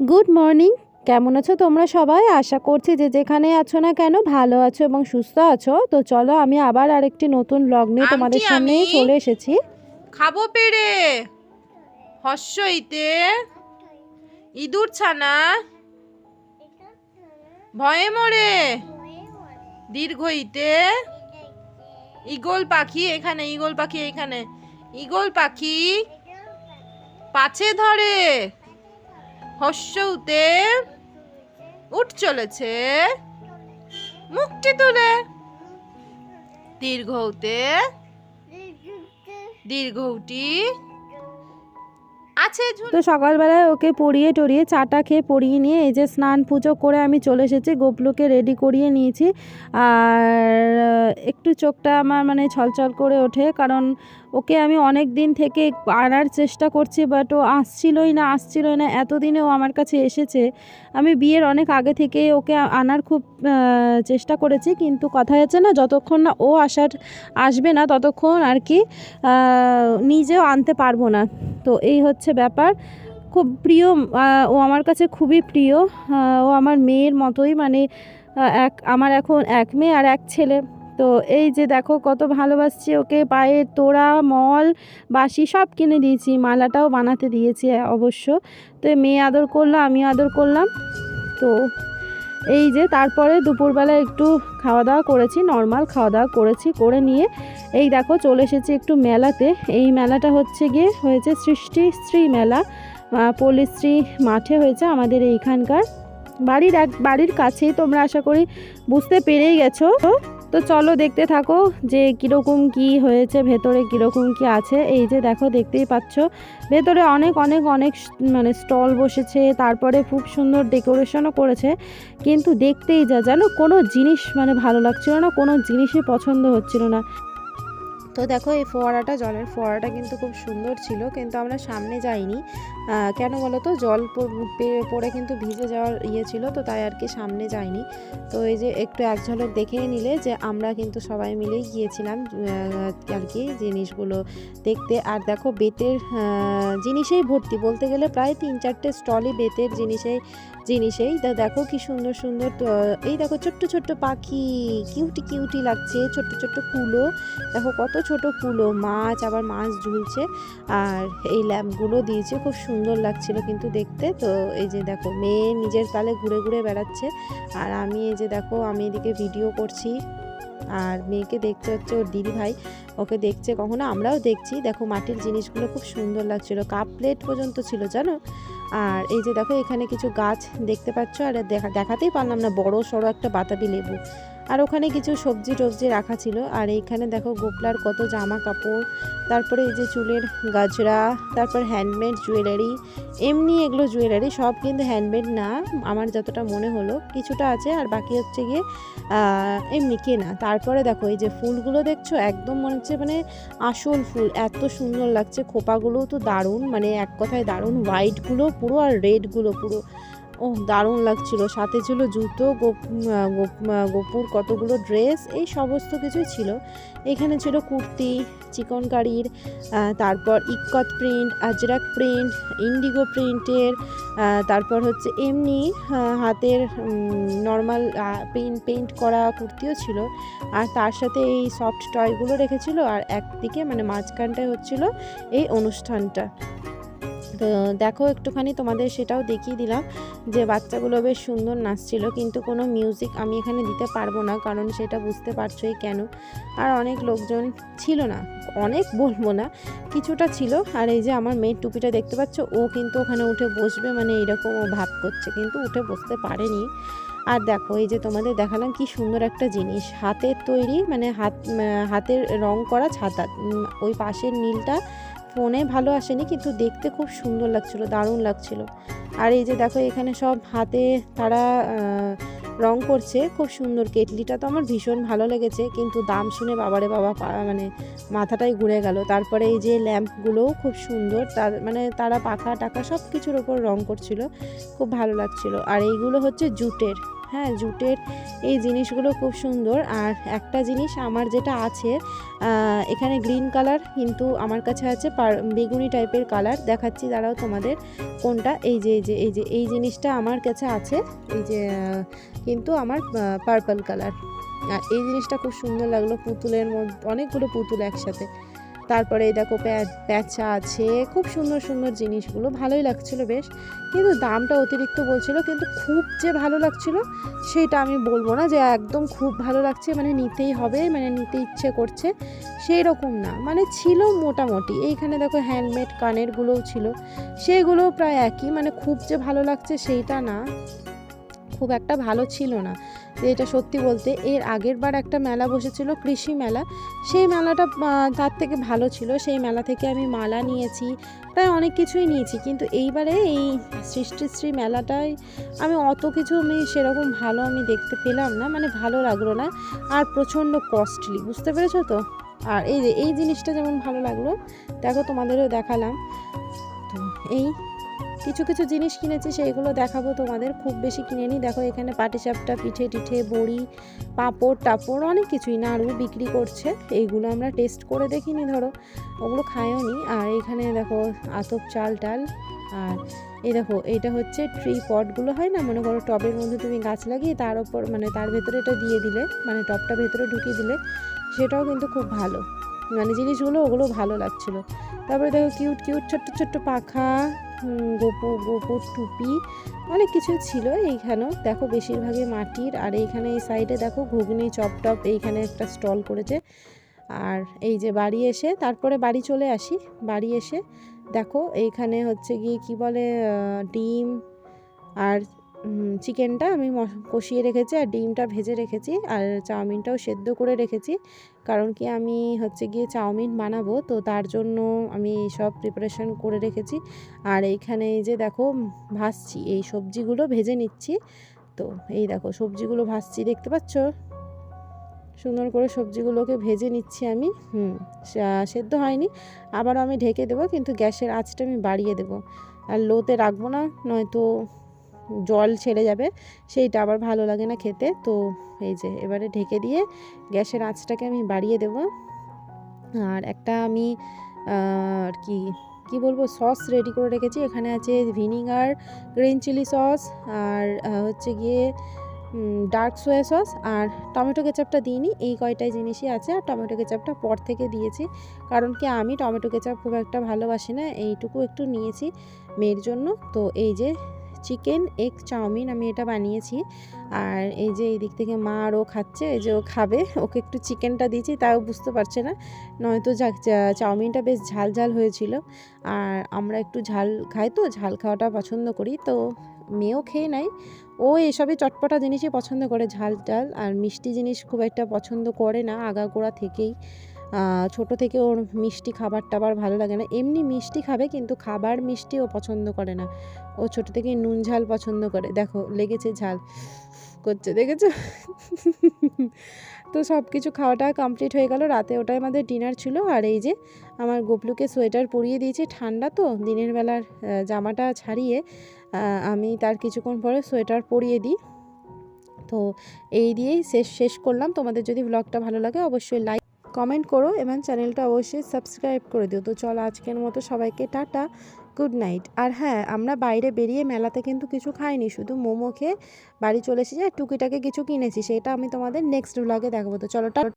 Good morning কেমন আছো তোমরা সবাই? আশা করছি যে যেখানে আছো না কেন ভালো আছো এবং সুস্থ আছো। তো চলো আমি আবার আরেকটি নতুন ব্লগ নিয়ে তোমাদের সামনে চলে এসেছি। খাব পেরে। হস্যইতে ইঁদুর ছানা। ভয়ে মরে। দীর্ঘইতে ইগল পাখি এখানে ইগল পাখি এখানে। ইগল পাখি পাছে ধরে। হস্যউতে উঠ চলেছে। মুখটি তুলে। দীর্ঘতে দীর্ঘটি আছে তো সকালবেলায় ওকে পরিয়ে টরিয়ে চাটা খেয়ে পরিয়ে নিয়ে এই যে স্নান পুজো করে আমি চলে এসেছি, গোপলুকে রেডি করিয়ে নিয়েছি। আর একটু চোখটা আমার মানে ছলছল করে ওঠে, কারণ ওকে আমি অনেক দিন থেকে আনার চেষ্টা করছি বাট ও আসছিলই না আসছিলই না। এতদিনে ও আমার কাছে এসেছে। আমি বিয়ের অনেক আগে থেকে ওকে আনার খুব চেষ্টা করেছি, কিন্তু কথা হচ্ছে না, যতক্ষণ না ও আসার, আসবে না, ততক্ষণ আর কি নিজেও আনতে পারব না। তো এই হচ্ছে ব্যাপার। খুব প্রিয় ও আমার কাছে খুবই প্রিয়। ও আমার মেয়ের মতোই মানে এক, আমার এখন এক মেয়ে আর এক ছেলে। তো এই যে দেখো কত ভালোবাসছি ওকে, পায়ের তোড়া, মল বাসি সব কিনে দিয়েছি, মালাটাও বানাতে দিয়েছি অবশ্য। তো মেয়ে আদর করল, আমি আদর করলাম। তো এই যে তারপরে দুপুরবেলা একটু খাওয়া দাওয়া করেছি নর্মাল খাওয়া দাওয়া করেছি, করে নিয়ে। এই দেখো চলে এসেছি একটু মেলাতে। এই মেলাটা হচ্ছে গিয়ে, হয়েছে সৃষ্টি স্ত্রী মেলা পল্লীশ্রী মাঠে হয়েছে আমাদের এইখানকার। বাড়ির এক, বাড়ির কাছেই তোমরা আশা করি বুঝতে পেরেই গেছো। তো চলো দেখতে থাকো যে কীরকম কি হয়েছে, ভেতরে কীরকম কি আছে। এই যে দেখো, দেখতেই পাচ্ছ, ভেতরে অনেক অনেক অনেক মানে স্টল বসেছে, তারপরে খুব সুন্দর ডেকোরেশনও করেছে। কিন্তু দেখতেই যা জানো কোনো জিনিস মানে ভালো লাগছিল না, কোনো জিনিসই পছন্দ হচ্ছিল না। তো দেখো, এই ফোয়ারাটা, জলের ফোয়ারাটা কিন্তু খুব সুন্দর ছিল, কিন্তু আমরা সামনে যাইনি। কেন বলো তো? জল পড়ে কিন্তু ভিজে যাওয়ার ইয়ে ছিল, তো তাই আর কি সামনে যায়নি তো এই যে একটু এক ঝলক দেখে নিলে যে আমরা কিন্তু সবাই মিলেই গিয়েছিলাম আর কি জিনিসগুলো দেখতে। আর দেখো বেতের জিনিসেই ভর্তি। বলতে গেলে প্রায় তিন চারটে স্টলই বেতের জিনিসেই জিনিসেই তা দেখো কি সুন্দর সুন্দর এই দেখো ছোট্ট ছোট্ট পাখি, কিউটি কিউটি লাগছে, ছোট্ট ছোট্ট কুলো। দেখো কত ছোট কুলো, মাছ, আবার মাছ ঝুলছে। আর এই ল্যাম্পগুলো দিয়েছে, খুব সুন্দর লাগছিল কিন্তু দেখতে। তো এই যে দেখো, মেয়ে নিজের তালে ঘুরে ঘুরে বেড়াচ্ছে। আর আমি এই যে দেখো, আমি এদিকে ভিডিও করছি। আর মেয়েকে দেখতে হচ্ছে ওর দিদি ভাই। ওকে দেখছে কখনো, আমরাও দেখছি। দেখো মাটির জিনিসগুলো খুব সুন্দর লাগছিল। কাপ প্লেট পর্যন্ত ছিল, জানো? আর এই যে দেখো, এখানে কিছু গাছ দেখতে পাচ্ছ, আর দেখা, দেখাতেই পারলাম না, বড় সড়ো একটা বাতাবি লেবু। আর ওখানে কিছু সবজি টবজি রাখা ছিল। আর এইখানে দেখো গোপলার কত জামা কাপড়, তারপরে এই যে চুলের গাজরা তারপর হ্যান্ডমেড জুয়েলারি এমনি এগুলো জুয়েলারি সব কিন্তু হ্যান্ডমেড না, আমার যতটা মনে হলো। কিছুটা আছে আর বাকি হচ্ছে গিয়ে এমনি কেনা। তারপরে দেখো এই যে ফুলগুলো দেখছ, একদম মনে হচ্ছে মানে আসল ফুল, এত সুন্দর লাগছে। খোপাগুলোও তো দারুণ মানে এক কথায় দারুণ। হোয়াইটগুলো পুরো আর রেডগুলো পুরো। ও দারুণ লাগছিল। সাথে ছিল জুতো, গোপ গোপ গোপুর কতগুলো ড্রেস, এই সমস্ত কিছুই ছিল। এখানে ছিল কুর্তি চিকনকারির তারপর ikat print, ajrakh print, indigo প্রিন্টের তারপর হচ্ছে এমনি হাতের নর্মাল পেইন্ট পেন্ট করা কুর্তিও ছিল। আর তার সাথে এই সফট টয়গুলো রেখেছিল। আর একদিকে মানে মাঝখানটায় হচ্ছিল এই অনুষ্ঠানটা। তো দেখো একটুখানি তোমাদের সেটাও দেখিয়ে দিলাম যে বাচ্চাগুলো বেশ সুন্দর নাচছিল, কিন্তু কোনো মিউজিক আমি এখানে দিতে পারব না, কারণ সেটা বুঝতে পারছোই কেন। আর অনেক লোকজন ছিল না, অনেক বলব না, কিছুটা ছিল। আর এই যে আমার মেয়ের টুপিটা দেখতে পাচ্ছ, ও কিন্তু ওখানে উঠে বসবে মানে এরকম ও ভাব করছে, কিন্তু উঠে বসতে পারেনি। আর দেখো, এই যে তোমাদের দেখালাম কি সুন্দর একটা জিনিস, হাতের তৈরি মানে হাত হাতের রং করা ছাতা ওই পাশের নীলটা ফোনে ভালো আসেনি, কিন্তু দেখতে খুব সুন্দর লাগছিল, দারুণ লাগছিল। আর এই যে দেখো, এখানে সব হাতে তারা রং করছে, খুব সুন্দর কেটলিটা তো আমার ভীষণ ভালো লেগেছে, কিন্তু দাম শুনে বাবারে বাবা মানে মাথাটাই ঘুরে গেল। তারপরে এই যে ল্যাম্পগুলোও খুব সুন্দর, তার মানে তারা পাখা টাকা সব কিছুর ওপর রং করছিল, খুব ভালো লাগছিল। আর এইগুলো হচ্ছে জুটের। হ্যাঁ জুটের এই জিনিসগুলো খুব সুন্দর। আর একটা জিনিস আমার যেটা আছে এখানে গ্রিন কালার কিন্তু আমার কাছে আছে বেগুনি টাইপের কালার। দেখাচ্ছি দাঁড়াও তোমাদের কোনটা। এই যে এই যে এই যে, এই জিনিসটা আমার কাছে আছে। এই যে কিন্তু আমার পার্পল কালার। আর এই জিনিসটা খুব সুন্দর লাগল পুতুলের মধ্যে, অনেকগুলো পুতুল একসাথে। তারপরে দেখো প্যা- প্যাঁচা আছে, খুব সুন্দর সুন্দর জিনিসগুলো, ভালোই লাগছিল বেশ। কিন্তু দামটা অতিরিক্ত বলছিল, কিন্তু খুব যে ভালো লাগছিল, সেটা আমি বলব না যে একদম খুব ভালো লাগছে মানে নিতেই হবে মানে নিতে ইচ্ছে করছে সেই রকম না। মানে ছিল মোটামুটি। এইখানে দেখো হ্যান্ডমেড কানেরগুলোও ছিল। সেগুলো প্রায় একই মানে খুব যে ভালো লাগছে সেইটা না। খুব একটা ভালো ছিল না। যে এটা সত্যি বলতে এর আগের বার একটা মেলা বসেছিল, কৃষি মেলা। সেই মেলাটা তার থেকে ভালো ছিল। সেই মেলা থেকে আমি মালা নিয়েছি, প্রায় অনেক কিছুই নিয়েছি। কিন্তু এইবারে এই সৃষ্টিশ্রী মেলাটায় আমি অত কিছু আমি সেরকম ভালো আমি দেখতে পেলাম না। মানে ভালো লাগল না। আর প্রচণ্ড কস্টলি বুঝতে পেরেছ তো? আর এই যে, এই জিনিসটা যেমন ভালো লাগল, দেখো তোমাদেরও দেখালাম। তো এই কিছু কিছু জিনিস কিনেছি, সেইগুলো দেখাবো তোমাদের। খুব বেশি কিনে নিই দেখো, এখানে পাটিসাপটা পিঠে টিঠে, বড়ি, পাঁপড়, টাপড়, অনেক কিছুই নাড়ু বিক্রি করছে। এইগুলো আমরা টেস্ট করে দেখিনি, ধরো। ওগুলো খায়ও নি। আর এখানে দেখো, আতপ চাল টাল আর এই দেখো, এটা হচ্ছে ট্রি পটগুলো হয় না? মনে করো, টবের মধ্যে তুমি গাছ লাগিয়ে তার ওপর মানে তার ভেতরে এটা দিয়ে দিলে মানে টবটা ভেতরে ঢুকিয়ে দিলে, সেটাও কিন্তু খুব ভালো। মানে জিনিসগুলো, ওগুলো ভালো লাগছিল। তারপরে দেখো কিউট কিউট ছোট্ট ছোট্ট পাখা উম, গোপু গোপুর টুপি অনেক কিছু ছিল এইখানেও। দেখো বেশিরভাগই মাটির আর এইখানে এই সাইডে দেখো ঘুগনি চপ টপ এইখানে একটা স্টল করেছে। আর এই যে বাড়ি এসে তারপরে বাড়ি চলে আসি বাড়ি এসে দেখো এইখানে হচ্ছে গিয়ে কি বলে ডিম আর চিকেনটা আমি কষিয়ে রেখেছি আর ডিমটা ভেজে রেখেছি আর চাউমিনটাও সেদ্ধ করে রেখেছি। কারণ কি আমি হচ্ছে গিয়ে চাউমিন বানাবো, তো তার জন্য আমি সব প্রিপারেশন করে রেখেছি। আর এইখানে এই যে দেখো ভাজছি, এই সবজিগুলো ভেজে নিচ্ছি। তো এই দেখো সবজিগুলো ভাজছি, দেখতে পাচ্ছ? সুন্দর করে সবজিগুলোকে ভেজে নিচ্ছি আমি। হুম সেদ্ধ হয়নি, আবারও আমি ঢেকে দেবো, কিন্তু গ্যাসের আঁচটা আমি বাড়িয়ে দেবো। আর লোতে রাখব না, নয়তো জল ছেড়ে যাবে, সেইটা আবার ভালো লাগে না খেতে। তো এই যে, এবারে ঢেকে দিয়ে গ্যাসের আঁচটাকে আমি বাড়িয়ে দেবো। আর একটা আমি আর কি কি বলব, সস রেডি করে রেখেছি। এখানে আছে ভিনিগার, গ্রিন চিলি সস, আর হচ্ছে গিয়ে ডার্ক সোয়া সস। আর টমেটো কেচাপটা দিইনি, এই কয়টাই জিনিসই আছে। আর টমেটো কেচাপটা পর থেকে দিয়েছি, কারণ কি আমি টমেটো কেচাপ খুব একটা ভালোবাসি না, এইটুকু একটু নিয়েছি মেয়ের জন্য। তো এই যে চিকেন এগ চাউমিন আমি এটা বানিয়েছি। আর এই যে এই দিক থেকে মা আর ও খাচ্ছে, এই যে ও খাবে, ওকে একটু চিকেনটা দিয়েছি, তাও বুঝতে পারছে না। নয়তো চাউমিনটা বেশ ঝাল ঝাল হয়েছিল। আর আমরা একটু ঝাল খাই তো, ঝাল খাওয়াটা পছন্দ করি। তো মেয়েও খেয়ে নেয়। ও এসবই চটপটা জিনিসই পছন্দ করে, ঝাল টাল আর মিষ্টি জিনিস খুব একটা পছন্দ করে না, আগাগোড়া থেকেই। ছোট থেকে ওর মিষ্টি খাবার টাবার ভালো লাগে না। এমনি মিষ্টি খাবে কিন্তু খাবার মিষ্টি ও পছন্দ করে না। ও ছোট থেকে নুন ঝাল পছন্দ করে। দেখো, লেগেছে ঝাল। করছে, দেখেছ? তো সব কিছু খাওয়াটা কমপ্লিট হয়ে গেল। রাতে ওটাই আমাদের ডিনার ছিল। আর এই যে আমার গোপলুকে সোয়েটার পরিয়ে দিয়েছি ঠান্ডা তো, দিনের বেলার জামাটা ছাড়িয়ে আমি তার কিছুক্ষণ পরে সোয়েটার পরিয়ে দিই। তো এই দিয়েই শেষ শেষ করলাম। তোমাদের যদি ব্লগটা ভালো লাগে অবশ্যই লাইক কমেন্ট করো এবং চ্যানেলটা অবশ্যই সাবস্ক্রাইব করে দিও। তো চলো আজকের মতো সবাইকে টাটা গুড নাইট আর হ্যাঁ আমরা বাইরে বেরিয়ে মেলাতে কিন্তু কিছু খাইনি, শুধু মোমো খেয়ে বাড়ি চলে এসেছি। আর টুকিটাকে কিছু কিনেছি, সেটা আমি তোমাদের নেক্সট ব্লগে দেখাবো। তো চলো